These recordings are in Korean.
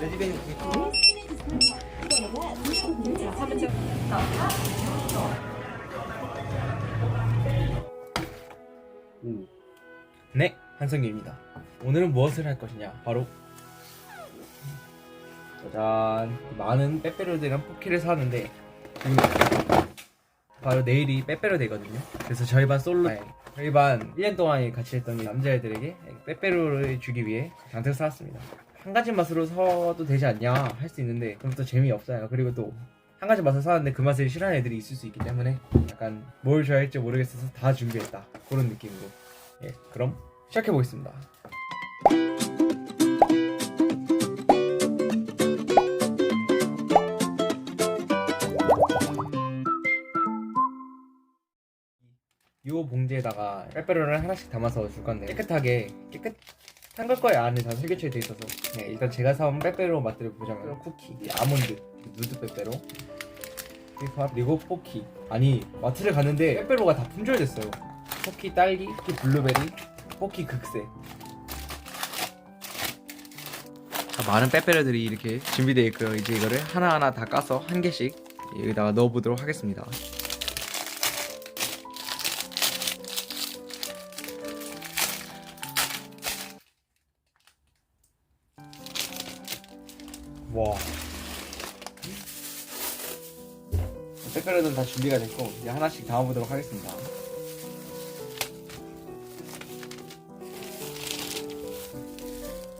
레디베이 네, 한성규입니다. 오늘은 무엇을 할 것이냐? 바로 짜잔 많은 빼빼로들이랑 포키를 사는데 바로 내일이 빼빼로 데이거든요. 그래서 저희 반 솔로 저희 반 1년 동안 같이 했던 남자애들에게 빼빼로를 주기 위해 장택 사왔습니다. 한 가지 맛으로 사도 되지 않냐 할 수 있는데 그럼 또 재미없어요. 그리고 또 한 가지 맛을 사는데 그 맛을 싫어하는 애들이 있을 수 있기 때문에 약간 뭘 좋아할지 모르겠어서 다 준비했다 그런 느낌으로 예 그럼 시작해 보겠습니다. 요 봉지에다가 빼빼로를 하나씩 담아서 줄 건데 깨끗하게 깨끗 한걸 거예요 안에 다 설계처리 돼 있어서. 네, 일단 제가 사온 빼빼로 맛들을 보자면 쿠키, 이 아몬드, 누드 빼빼로. 그리고 포키. 아니 마트를 갔는데 빼빼로가 다 품절됐어요. 포키 딸기, 포키 블루베리, 포키 극세. 많은 빼빼로들이 이렇게 준비되어 있고요. 이제 이거를 하나하나 다 까서 한 개씩 여기다가 넣어보도록 하겠습니다 와. 빼빼로는 다 준비가 됐고 이제 하나씩 담아보도록 하겠습니다.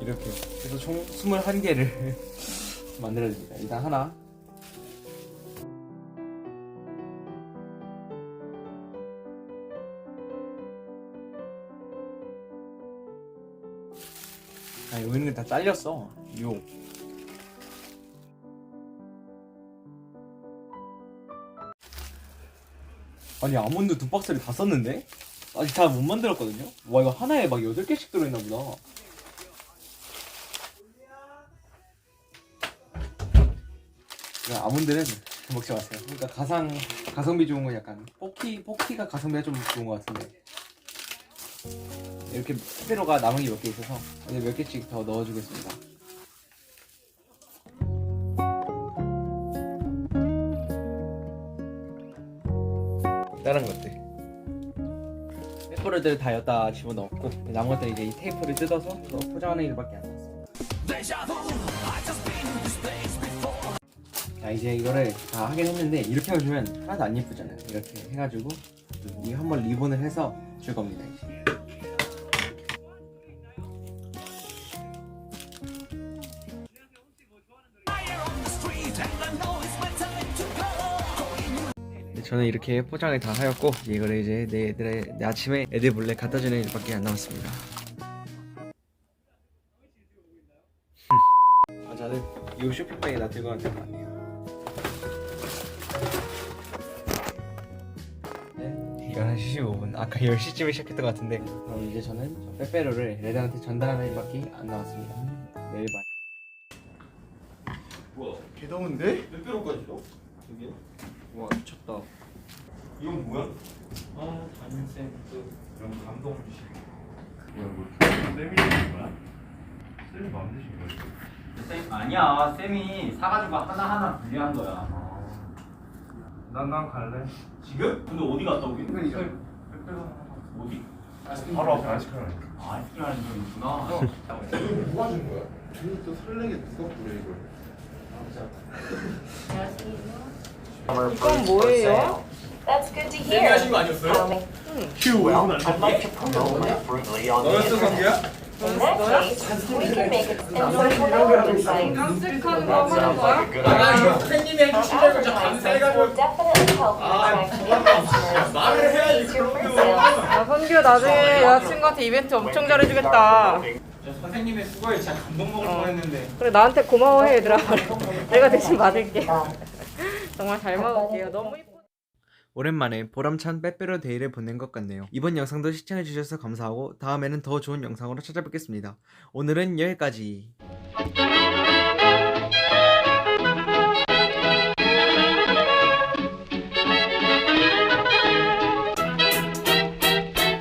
이렇게 해서 총 21개를 만들어줍니다. 일단 하나 아 여기 있는 게다 잘렸어. 요 아니 아몬드 두 박스를 다 썼는데 아직 다못 만들었거든요. 와 이거 하나에 막 여덟 개씩 들어있나 보다. 아몬드는 먹지 마세요. 그러니까 가상 가성비 좋은 건 약간 포키 포키가 가성비가 좀 좋은 것 같은데 이렇게 페로가 남은 게 몇 개 있어서 이제 몇 개씩 더 넣어주겠습니다. 다른 것들. 페퍼를 다 여기다 집어넣었고 남은 것들 이제 이 테이프를 뜯어서 또 포장하는 일밖에 안 남았습니다 자 이제 이거를 다 하긴 했는데 이렇게 해주면 하나도 안 예쁘잖아요. 이렇게 해가지고 이 한번 리본을 해서 줄 겁니다 이제 저는 이렇게 포장을 다 하였고 이거를 이제 내 애들의 내 아침에 애들 몰래 갖다 주는 일밖에 안 남았습니다. 아 저는 이 쇼핑백에 다 들고. 네, 11시 15분 아까 10시쯤에 시작했던 것 같은데 그럼 이제 저는 저 빼빼로를 레드한테 전달하는 일밖에 안 남았습니다. 내일 봐. 뭐야? 개 더운데? 빼빼로까지도? 저게? 와 미쳤다 이건 뭐야? 아 담임쌤 또 이런 감동 주시. 뭐야 뭐 쌤이 되는 거야? 쌤이 만드신 거야? 쌤 아니야 쌤이 사가지고 하나하나 분리한 거야 난난 갈래 지금? 근데 어디 갔다 오긴? 이건 이거 어디? 바로 앞에 아이스크림 아 아이스크림 하는 거 있구나 이거 누가 준 거야? 이거 또 설레게 누가 뿌려 이걸 이건 뭐예요? That's good to hear. 하신 거 아니었어요? 휴 이건 안 I'd like to promote it brutally on the 너였어 internet. 성규야? In that case, we can make it networking site. 깜찍한 거 하는 거야? 아 이거 선생님이 Our 해주신 줄 알고 저 advertisements will 감사해가지고 definitely help you 아 attract new customers. 말을 해야지 그럼요 pre-sales. 야 선규 나중에 여자친구한테 이벤트 엄청 잘해주겠다 저 선생님의 수고에 진짜 감동 먹을 뻔했는데 그래 나한테 고마워해 얘들아 내가 대신 받을게 정말 잘 먹을게요 너무 이뻐 오랜만에 보람찬 빼빼로 데이를 보낸 것 같네요. 이번 영상도 시청해주셔서 감사하고 다음에는 더 좋은 영상으로 찾아뵙겠습니다. 오늘은 여기까지.